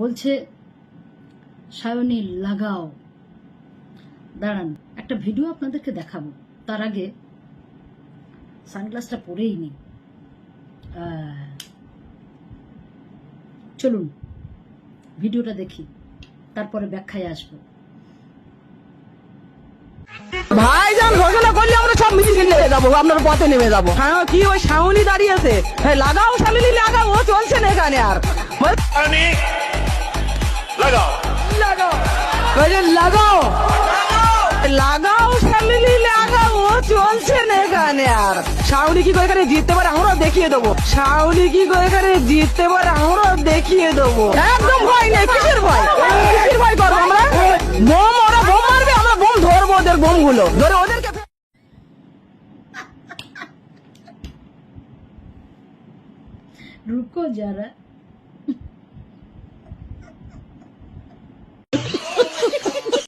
বলছে সায়নী লাগাও। দাঁড়ান একটা ভিডিও আপনাদেরকে দেখাবো। তার আগে সানগ্লাসটা পরেই নি চলুন ভিডিওটা দেখি তারপরে ব্যাখ্যায় আসব। ভাইজান ঘোষণা করলে আমরা সব মিছিল নেমে যাব আপনার পথে নেমে যাব। হ্যাঁ কি ওই সাউনি দাঁড়িয়েছে হ্যাঁ লাগাও সামিলি লাগাও ও চলছে না এখানে আর। বলছে লাগাও লাগাও সামিলি লাগাও ও চলছে না এখানে আর সাউনি কি করে এখানে জিততে পারে আমরা দেখিয়ে দেবো সাউনি কি করে এখানে জিততে পারে আমরা দেখিয়ে দেবো একদম ভয় নেই কিসের ভয় কিসের ভয় করবো আমরা বোম ওরা বোম মারবে আমরা বোম ধরবো ওদের বোম গুলো ধরে ওদেরকে ফে- रुको जरा